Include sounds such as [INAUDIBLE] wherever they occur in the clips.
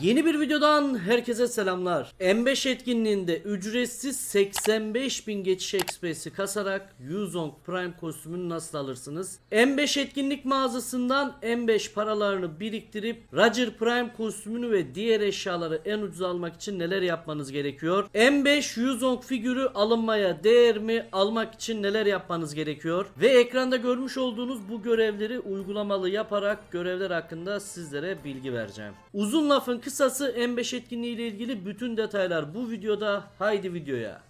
Yeni bir videodan herkese selamlar. M5 etkinliğinde ücretsiz 85 bin geçiş XP'si kasarak Yuzong Prime kostümünü nasıl alırsınız? M5 etkinlik mağazasından M5 paralarını biriktirip Roger Prime kostümünü ve diğer eşyaları en ucuz almak için neler yapmanız gerekiyor? M5 Yuzong figürü alınmaya değer mi? Almak için neler yapmanız gerekiyor? Ve ekranda görmüş olduğunuz bu görevleri uygulamalı yaparak görevler hakkında sizlere bilgi vereceğim. Uzun lafın kısası M5 etkinliği ile ilgili bütün detaylar bu videoda. Haydi videoya.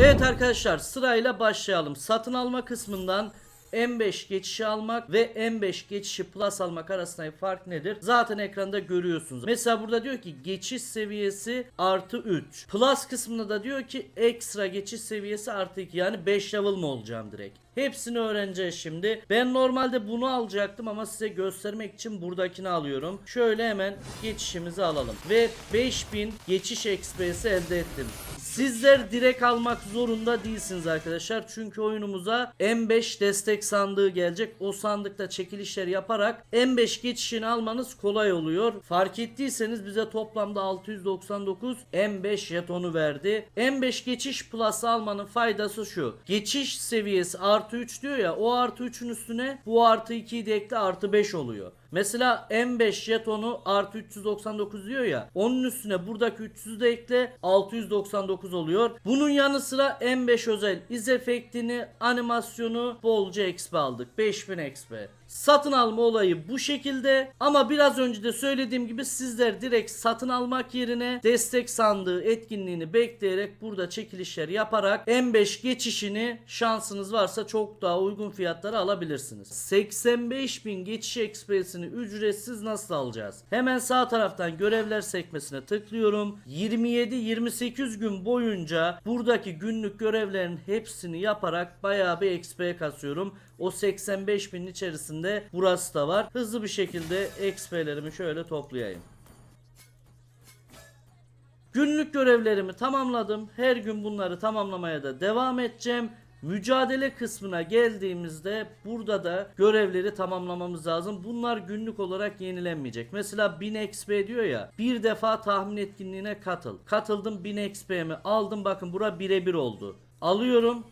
Evet arkadaşlar sırayla başlayalım. Satın alma kısmından M5 geçişi almak ve M5 geçişi plus almak arasındaki fark nedir? Zaten ekranda görüyorsunuz. Mesela burada diyor ki geçiş seviyesi artı 3. Plus kısmında da diyor ki ekstra geçiş seviyesi artı 2. Yani 5 level mı olacağım direkt? Hepsini öğreneceğiz şimdi. Ben normalde bunu alacaktım ama size göstermek için buradakini alıyorum. Şöyle hemen geçişimizi alalım. Ve 5000 geçiş XP'si elde ettim. Sizler direkt almak zorunda değilsiniz arkadaşlar. Çünkü oyunumuza M5 destek sandığı gelecek. O sandıkta çekilişler yaparak M5 geçişini almanız kolay oluyor. Fark ettiyseniz bize toplamda 699 M5 jetonu verdi. M5 geçiş plus almanın faydası şu. Geçiş seviyesi artı 3 diyor ya o artı 3'ün üstüne bu artı 2'yi de ekle artı 5 oluyor. Mesela M5 jetonu artı 399 diyor ya. Onun üstüne buradaki 300'ü de ekle 699 oluyor. Bunun yanı sıra M5 özel iz efektini, animasyonu bolca XP aldık. 5000 XP. Satın alma olayı bu şekilde ama biraz önce de söylediğim gibi sizler direkt satın almak yerine destek sandığı etkinliğini bekleyerek burada çekilişler yaparak M5 geçişini şansınız varsa çok daha uygun fiyatlara alabilirsiniz. 85 bin geçiş XP'sini ücretsiz nasıl alacağız? Hemen sağ taraftan görevler sekmesine tıklıyorum. 27-28 gün boyunca buradaki günlük görevlerin hepsini yaparak bayağı bir XP kasıyorum. O 85 binin içerisinde burası da var. Hızlı bir şekilde XP'lerimi şöyle toplayayım. Günlük görevlerimi tamamladım. Her gün bunları tamamlamaya da devam edeceğim. Mücadele kısmına geldiğimizde burada da görevleri tamamlamamız lazım. Bunlar günlük olarak yenilenmeyecek. Mesela 1000 XP diyor ya. Bir defa tahmin etkinliğine katıl. Katıldım 1000 XP'mi aldım. Bakın bura birebir oldu. Alıyorum.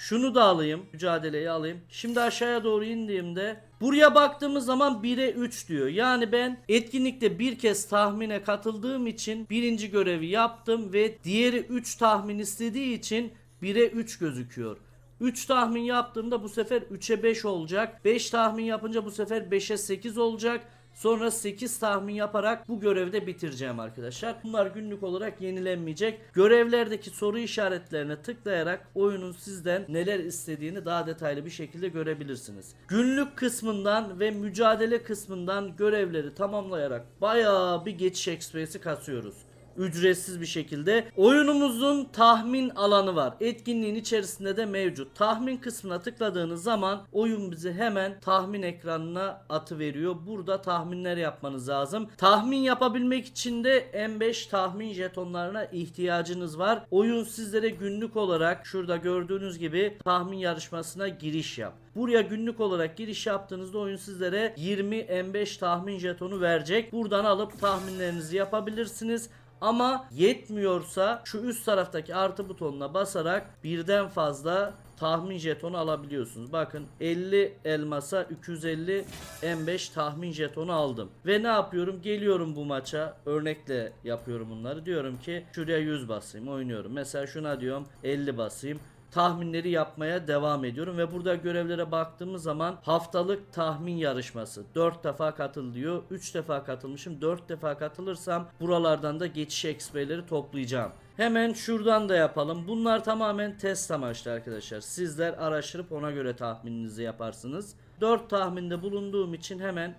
Şunu da alayım. Mücadeleyi alayım. Şimdi aşağıya doğru indiğimde buraya baktığımız zaman 1'e 3 diyor. Yani ben etkinlikte bir kez tahmine katıldığım için birinci görevi yaptım ve diğeri 3 tahmin istediği için 1'e 3 gözüküyor. 3 tahmin yaptığımda bu sefer 3'e 5 olacak. 5 tahmin yapınca bu sefer 5'e 8 olacak. Sonra 8 tahmin yaparak bu görevi de bitireceğim arkadaşlar. Bunlar günlük olarak yenilenmeyecek. Görevlerdeki soru işaretlerine tıklayarak oyunun sizden neler istediğini daha detaylı bir şekilde görebilirsiniz. Günlük kısmından ve mücadele kısmından görevleri tamamlayarak bayağı bir geçiş XP'si kasıyoruz ücretsiz bir şekilde. Oyunumuzun tahmin alanı var. Etkinliğin içerisinde de mevcut. Tahmin kısmına tıkladığınız zaman oyun bizi hemen tahmin ekranına atı veriyor. Burada tahminler yapmanız lazım. Tahmin yapabilmek için de M5 tahmin jetonlarına ihtiyacınız var. Oyun sizlere günlük olarak şurada gördüğünüz gibi tahmin yarışmasına giriş yap. Buraya günlük olarak giriş yaptığınızda oyun sizlere 20 M5 tahmin jetonu verecek. Buradan alıp tahminlerinizi yapabilirsiniz. Ama yetmiyorsa şu üst taraftaki artı butonuna basarak birden fazla tahmin jetonu alabiliyorsunuz. Bakın 50 elmasa 250 M5 tahmin jetonu aldım. Ve ne yapıyorum? Geliyorum bu maça. Örnekle yapıyorum bunları. Diyorum ki şuraya 100 basayım. Oynuyorum. Mesela şuna diyorum 50 basayım tahminleri yapmaya devam ediyorum ve burada görevlere baktığımız zaman haftalık tahmin yarışması 4 defa katıl diyor. 3 defa katılmışım. 4 defa katılırsam buralardan da geçiş XP'leri toplayacağım. Hemen şuradan da yapalım. Bunlar tamamen test amaçlı arkadaşlar. Sizler araştırıp ona göre tahmininizi yaparsınız. 4 tahminde bulunduğum için hemen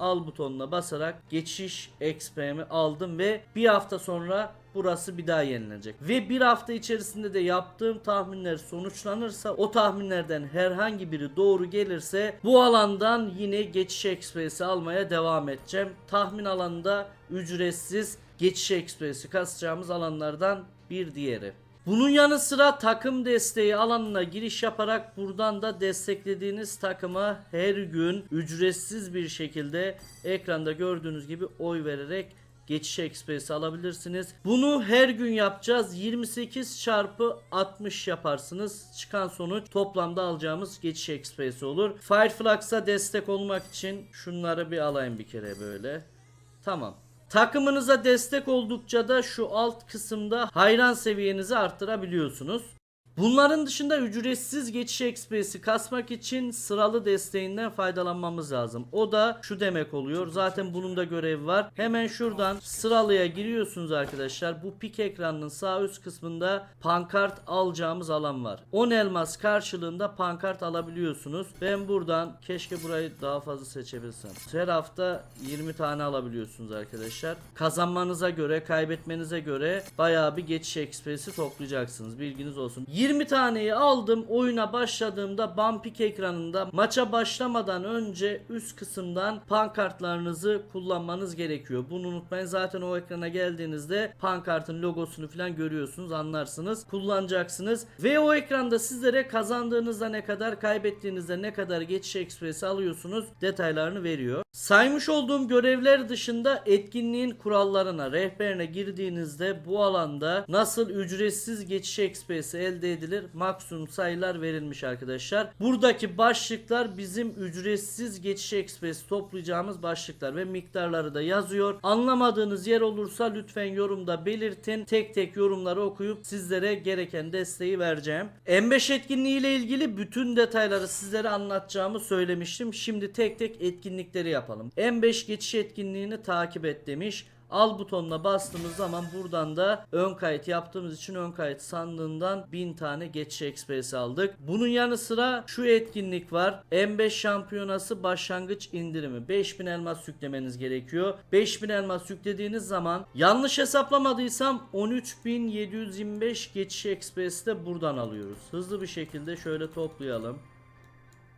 al butonuna basarak geçiş XP'mi aldım ve bir hafta sonra burası bir daha yenilecek. Ve bir hafta içerisinde de yaptığım tahminler sonuçlanırsa o tahminlerden herhangi biri doğru gelirse bu alandan yine geçiş XP'si almaya devam edeceğim. Tahmin alanında ücretsiz geçiş XP'si kasacağımız alanlardan bir diğeri. Bunun yanı sıra takım desteği alanına giriş yaparak buradan da desteklediğiniz takıma her gün ücretsiz bir şekilde ekranda gördüğünüz gibi oy vererek geçiş ekspresi alabilirsiniz. Bunu her gün yapacağız. 28 çarpı 60 yaparsınız. Çıkan sonuç toplamda alacağımız geçiş ekspresi olur. Fireflux'a destek olmak için şunları bir alayım bir kere böyle. Tamam. Takımınıza destek oldukça da şu alt kısımda hayran seviyenizi arttırabiliyorsunuz. Bunların dışında ücretsiz geçiş ekspresi kasmak için sıralı desteğinden faydalanmamız lazım. O da şu demek oluyor. Zaten bunun da görevi var. Hemen şuradan sıralıya giriyorsunuz arkadaşlar. Bu pik ekranının sağ üst kısmında pankart alacağımız alan var. 10 elmas karşılığında pankart alabiliyorsunuz. Ben buradan keşke burayı daha fazla seçebilsem. Her hafta 20 tane alabiliyorsunuz arkadaşlar. Kazanmanıza göre, kaybetmenize göre bayağı bir geçiş ekspresi toplayacaksınız. Bilginiz olsun. 20 taneyi aldım. Oyuna başladığımda Bumpik ekranında maça başlamadan önce üst kısımdan pankartlarınızı kullanmanız gerekiyor. Bunu unutmayın. Zaten o ekrana geldiğinizde pankartın logosunu falan görüyorsunuz, anlarsınız. Kullanacaksınız. Ve o ekranda sizlere kazandığınızda ne kadar, kaybettiğinizde ne kadar geçiş ekspresi alıyorsunuz detaylarını veriyor. Saymış olduğum görevler dışında etkinliğin kurallarına, rehberine girdiğinizde bu alanda nasıl ücretsiz geçiş ekspresi elde edilir maksimum sayılar verilmiş arkadaşlar. Buradaki başlıklar bizim ücretsiz geçiş ekspresi toplayacağımız başlıklar ve miktarları da yazıyor. Anlamadığınız yer olursa lütfen yorumda belirtin. Tek tek yorumları okuyup sizlere gereken desteği vereceğim. M5 etkinliği ile ilgili bütün detayları sizlere anlatacağımı söylemiştim. Şimdi tek tek etkinlikleri yapalım. M5 geçiş etkinliğini takip et demiş. Al butonuna bastığımız zaman buradan da ön kayıt yaptığımız için ön kayıt sandığından 1000 tane geçiş ekspresi aldık. Bunun yanı sıra şu etkinlik var. M5 şampiyonası başlangıç indirimi. 5000 elmas yüklemeniz gerekiyor. 5000 elmas yüklediğiniz zaman yanlış hesaplamadıysam 13725 geçiş ekspresi de buradan alıyoruz. Hızlı bir şekilde şöyle toplayalım.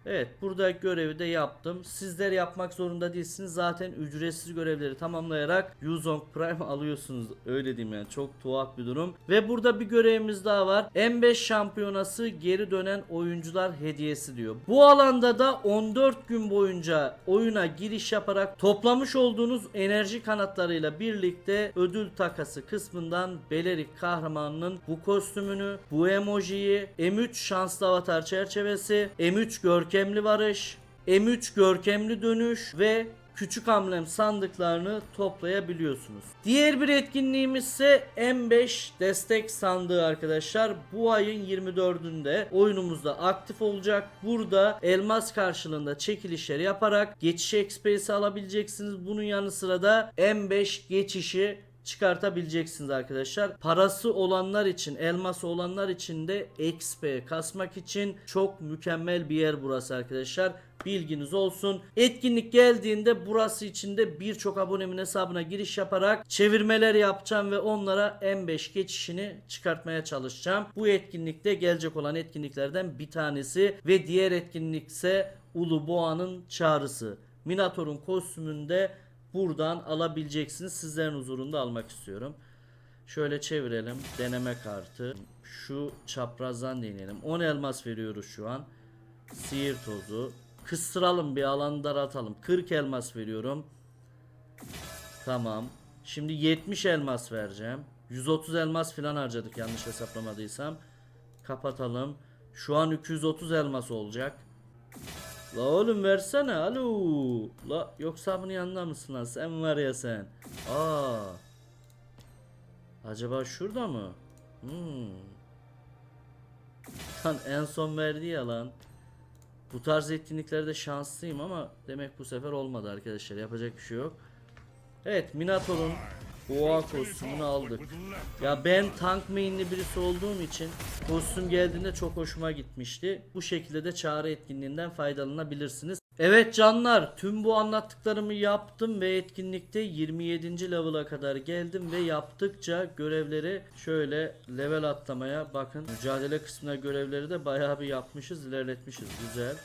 Evet burada görevi de yaptım. Sizler yapmak zorunda değilsiniz. Zaten ücretsiz görevleri tamamlayarak Yuzong Prime [LAUGHS] alıyorsunuz. Öyle diyeyim yani çok tuhaf bir durum. Ve burada bir görevimiz daha var. M5 şampiyonası geri dönen oyuncular hediyesi diyor. Bu alanda da 14 gün boyunca oyuna giriş yaparak toplamış olduğunuz enerji kanatlarıyla birlikte ödül takası kısmından Belerik kahramanının bu kostümünü, bu emojiyi, M3 şanslı avatar çerçevesi, M3 görkemli varış, M3 görkemli dönüş ve küçük amblem sandıklarını toplayabiliyorsunuz. Diğer bir etkinliğimiz ise M5 destek sandığı arkadaşlar. Bu ayın 24'ünde oyunumuzda aktif olacak. Burada elmas karşılığında çekilişler yaparak geçiş XP'si alabileceksiniz. Bunun yanı sıra da M5 geçişi çıkartabileceksiniz arkadaşlar. Parası olanlar için, elması olanlar için de XP kasmak için çok mükemmel bir yer burası arkadaşlar. Bilginiz olsun. Etkinlik geldiğinde burası içinde birçok abonemin hesabına giriş yaparak çevirmeler yapacağım ve onlara M5 geçişini çıkartmaya çalışacağım. Bu etkinlikte gelecek olan etkinliklerden bir tanesi ve diğer etkinlik ise Ulu Boğa'nın çağrısı. Minator'un kostümünde buradan alabileceksiniz. Sizlerin huzurunda almak istiyorum. Şöyle çevirelim. Deneme kartı. Şu çaprazdan deneyelim. 10 elmas veriyoruz şu an. Sihir tozu. Kıstıralım bir alanı daraltalım. 40 elmas veriyorum. Tamam. Şimdi 70 elmas vereceğim. 130 elmas falan harcadık yanlış hesaplamadıysam. Kapatalım. Şu an 230 elmas olacak. La oğlum versene alo. La yoksa bunun yanında mısın lan sen var ya sen. Aa. Acaba şurada mı? Hmm. Lan en son verdi ya lan. Bu tarz etkinliklerde şanslıyım ama demek bu sefer olmadı arkadaşlar. Yapacak bir şey yok. Evet Minator'un boğa kostümünü aldık. Ya ben tank mainli birisi olduğum için kostüm geldiğinde çok hoşuma gitmişti. Bu şekilde de çağrı etkinliğinden faydalanabilirsiniz. Evet canlar tüm bu anlattıklarımı yaptım ve etkinlikte 27. level'a kadar geldim ve yaptıkça görevleri şöyle level atlamaya bakın. Mücadele kısmına görevleri de bayağı bir yapmışız ilerletmişiz güzel.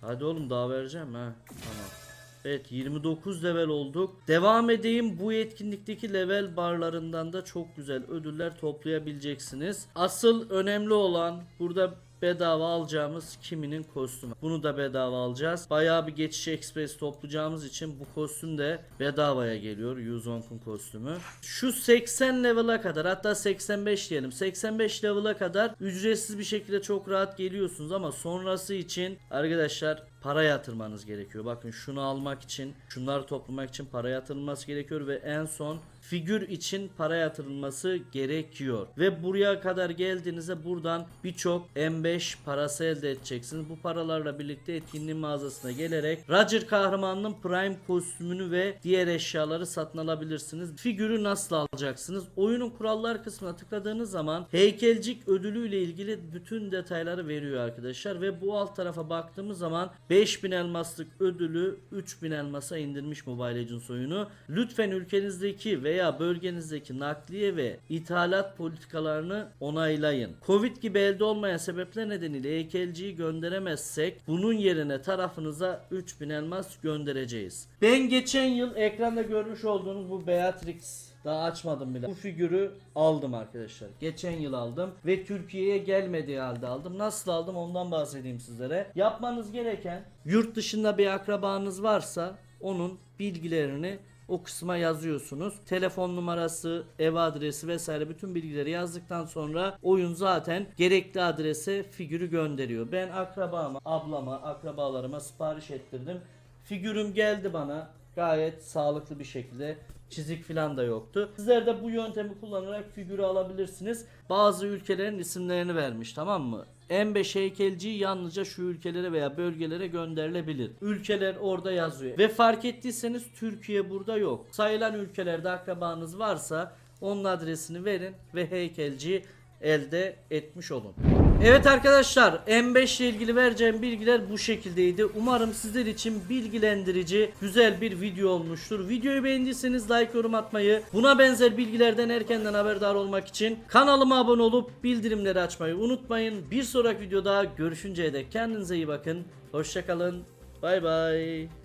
Hadi oğlum daha vereceğim ha. Tamam. Evet 29 level olduk. Devam edeyim. Bu etkinlikteki level barlarından da çok güzel ödüller toplayabileceksiniz. Asıl önemli olan burada bedava alacağımız kiminin kostümü. Bunu da bedava alacağız. Bayağı bir geçiş express toplayacağımız için bu kostüm de bedavaya geliyor. Yuzonk'un kostümü. Şu 80 level'a kadar hatta 85 diyelim. 85 level'a kadar ücretsiz bir şekilde çok rahat geliyorsunuz ama sonrası için arkadaşlar para yatırmanız gerekiyor. Bakın şunu almak için, şunları toplamak için para yatırılması gerekiyor ve en son figür için para yatırılması gerekiyor. Ve buraya kadar geldiğinizde buradan birçok M5 parası elde edeceksiniz. Bu paralarla birlikte etkinliğin mağazasına gelerek Roger kahramanının prime kostümünü ve diğer eşyaları satın alabilirsiniz. Figürü nasıl alacaksınız? Oyunun kurallar kısmına tıkladığınız zaman heykelcik ödülüyle ilgili bütün detayları veriyor arkadaşlar ve bu alt tarafa baktığımız zaman 5000 elmaslık ödülü 3000 elmasa indirmiş Mobile Legends oyunu. Lütfen ülkenizdeki veya bölgenizdeki nakliye ve ithalat politikalarını onaylayın. Covid gibi elde olmayan sebepler nedeniyle heykelciyi gönderemezsek bunun yerine tarafınıza 3000 elmas göndereceğiz. Ben geçen yıl ekranda görmüş olduğunuz bu Beatrix daha açmadım bile. Bu figürü aldım arkadaşlar. Geçen yıl aldım ve Türkiye'ye gelmediği halde aldım. Nasıl aldım ondan bahsedeyim sizlere. Yapmanız gereken yurt dışında bir akrabanız varsa onun bilgilerini o kısma yazıyorsunuz. Telefon numarası, ev adresi vesaire bütün bilgileri yazdıktan sonra oyun zaten gerekli adrese figürü gönderiyor. Ben akrabama, ablama, akrabalarıma sipariş ettirdim. Figürüm geldi bana gayet sağlıklı bir şekilde çizik falan da yoktu. Sizler de bu yöntemi kullanarak figürü alabilirsiniz. Bazı ülkelerin isimlerini vermiş tamam mı? M5 heykelciyi yalnızca şu ülkelere veya bölgelere gönderilebilir. Ülkeler orada yazıyor. Ve fark ettiyseniz Türkiye burada yok. Sayılan ülkelerde akrabanız varsa onun adresini verin ve heykelciyi elde etmiş olun. Evet arkadaşlar M5 ile ilgili vereceğim bilgiler bu şekildeydi. Umarım sizler için bilgilendirici güzel bir video olmuştur. Videoyu beğendiyseniz like yorum atmayı, buna benzer bilgilerden erkenden haberdar olmak için kanalıma abone olup bildirimleri açmayı unutmayın. Bir sonraki videoda görüşünceye dek kendinize iyi bakın. Hoşçakalın. Bay bay.